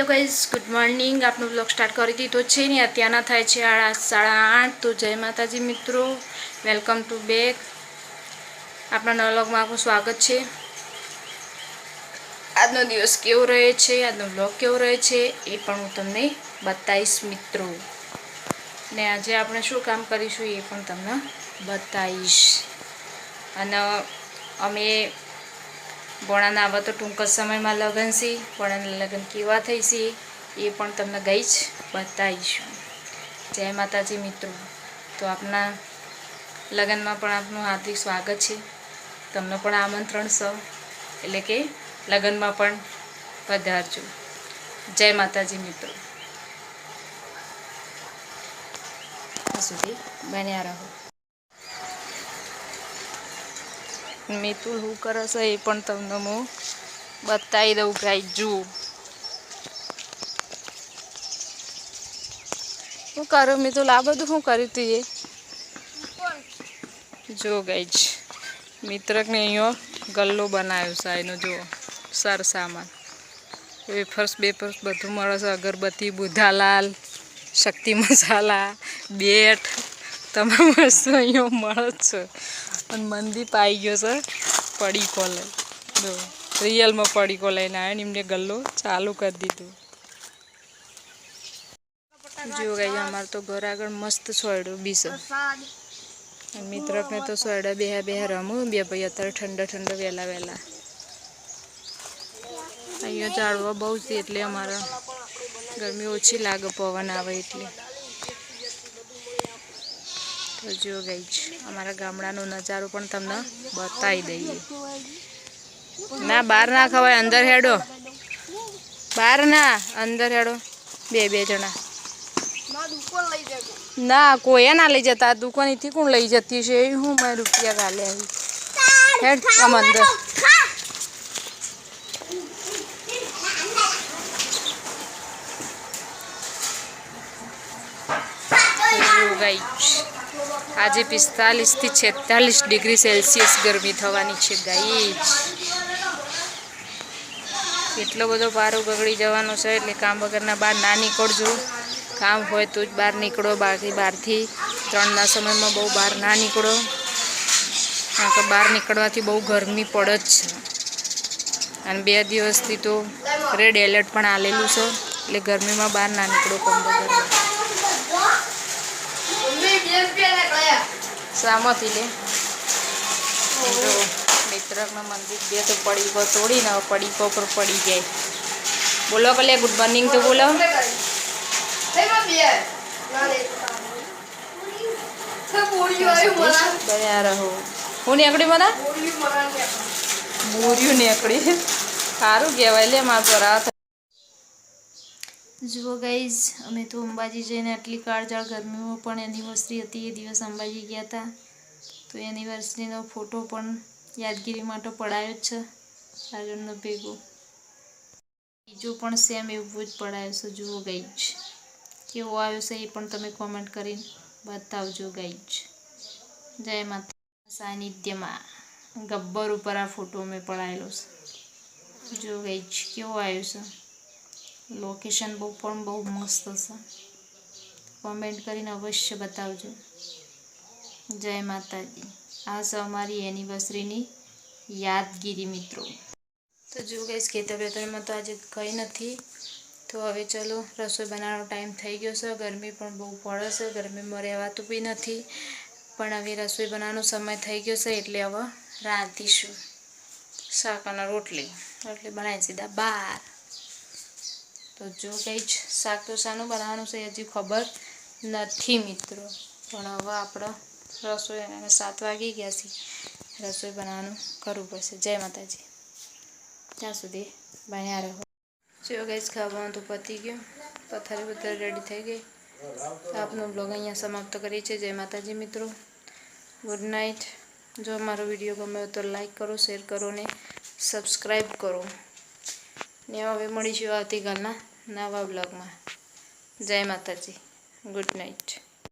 Hello guys, good morning. આપનો blog start કરી દીધો છે ને અત્યારના થાય છે સાડા આઠ. તો જય માતાજી મિત્રો. વેલકમ ટુ બેક આપણા નવા બ્લોગમાં આપનું સ્વાગત છે. આજનો દિવસ કેવો રહે છે? આજનો બ્લોગ કેવો રહે છે? એ પણ હું તમને બતાવીશ મિત્રો. ને આજે આપણે શું કામ કરીશું એ પણ તમને બતાવીશ. અને અમે ભોણાના આવા તો ટૂંક જ સમયમાં લગ્ન છે ભોણાના લગ્ન કેવા થઈ છે, એ પણ તમને ગઈ જ બતાવીશું. જય માતાજી મિત્રો. તો આપના લગ્નમાં પણ આપનું હાર્દિક સ્વાગત છે. તમને પણ આમંત્રણ છે એટલે કે લગ્નમાં પણ પધારજો. જય માતાજી મિત્રો. સુધી બન્યા રહો. મિતુલ શું કરે એ પણ તમને હું બતાવી દઉં ગાઈ જુઓ. શું કર્યું મિતુલ આ બધું શું કર્યું તું એ? જો ગાઈ જ મિત્રકને અહીંયા ગલ્લો બનાવ્યો છે એનો જો સર સામાન. વેફર્સ બેફર્સ બધું મળે છે, અગરબત્તી બુધાલાલ શક્તિ મસાલા, બેટ. તમામ મસ્ત અહીંયા મળો જ છે? અને મનદીપ આવી ગયો છે પડીકો લઈ જો, રિયલમાં પડીકો લઈને આવ્યો ને એમને ગલ્લો ચાલુ કરી દીધું. જો ગઈ અમારે તો ઘર આગળ મસ્ત સોયડો બીસો મિત્રકને તો સોયડા બેહા બેહા રમું, બે ભાઈ અત્યારે ઠંડા ઠંડા વહેલા વહેલા. અહીંયા ઝાડવા બહુ છે એટલે અમારા ગરમી ઓછી લાગે, પવન આવે એટલે. તો જો ગઈ અમારા ગામડાનો નજારો પણ તમને બતાવી દઈએ. ના, બહાર ના ખવાય, અંદર હેડો. બહાર ના, અંદર હેડો. બે બે જણા. ના કોઈ ના લઈ જતા. દુકાનથી કોણ લઈ જતી છે? એ હું મેં રૂપિયા ગાલે આવી. હેડ, આમ અંદર. ગાઈ આજે પિસ્તાલીસથી છેતાલીસ ડિગ્રી સેલ્સિયસ ગરમી થવાની છે ગાઈ એટલો બધો પારો ગગડી જવાનો છે, એટલે કામ વગરના બહાર ના નીકળજો. કામ હોય તો જ બહાર નીકળો, બાકી બહારથી ત્રણના સમયમાં બહુ બહાર ના નીકળો. કારણ કે બહાર નીકળવાથી બહુ ગરમી પડે જ છે. અને બે દિવસથી તો રેડ એલર્ટ પણ આલેલું છે, એટલે ગરમીમાં બહાર ના નીકળો કામ વગર સામોથી લે. મિત્રકનું મંદિર બે તો પડીકો તોડીને પડીકો પર પડી જાય. બોલો કલે ગુડ મોર્નિંગ તો બોલો. બન્યા રહો. હું નીકળી મને બોર્યું નીકળી. સારું કહેવાય લે મારા પર આ જુઓ ગાઈઝ અમે તો અંબાજી જઈને આટલી કાળજાળ ગરમીમાં પણ એનિવર્સરી હતી, એ દિવસ અંબાજી ગયા હતા તો એનિવર્સરીનો ફોટો પણ યાદગીરી માટે પડાયો જ છે આગળનો ભેગો. બીજો પણ સેમ એવું જ પડાયો છે, જુઓ ગાઈઝ કેવો આવ્યો છે એ પણ તમે કોમેન્ટ કરીને બતાવજો ગાઈઝ જય માતા સાનિધ્યમાં ગબ્બર ઉપર આ ફોટો મેં પડાયેલો છે. જો ગાઈઝ કેવો આવ્યો છે. લોકેશન બહુ પણ બહુ મસ્ત છે કોમેન્ટ કરીને અવશ્ય બતાવજો. જય માતાજી. આ છે અમારી એનિવર્સરીની યાદગીરી મિત્રો. તો જો ગઈશ ખેતર વેતરમાં તો આજે કંઈ નથી. તો હવે ચલો, રસોઈ બનાવવાનો ટાઈમ થઈ ગયો છે. ગરમી પણ બહુ પડે છે. ગરમીમાં રહેવાતું બી નથી. પણ હવે રસોઈ બનાવવાનો સમય થઈ ગયો છે એટલે હવે રાંધીશું. શાક અને રોટલી. રોટલી બનાવી સીધા બાર. તો જો કંઈ જ શાક તો શાનું બનાવવાનું છે, હજી ખબર નથી મિત્રો. પણ હવે આપણે રસોઈ અને સાત વાગી ગયા છે. રસોઈ બનાવવાનું કરવું પડશે. જય માતાજી. ત્યાં સુધી બન્યા રહો. જો જ ખાવાનું તો પતી ગયું. પથારી પથારી રેડી થઈ ગઈ. આપનો બ્લોગ અહીંયા સમાપ્ત કરીએ છીએ. જય માતાજી મિત્રો. ગુડ નાઇટ જો મારો વીડિયો ગમે તો લાઈક કરો શેર કરો ને સબસ્ક્રાઈબ કરો. ને હવે મળીશું આવતીકાલના નવા બ્લોગમાં જય માતાજી. Good night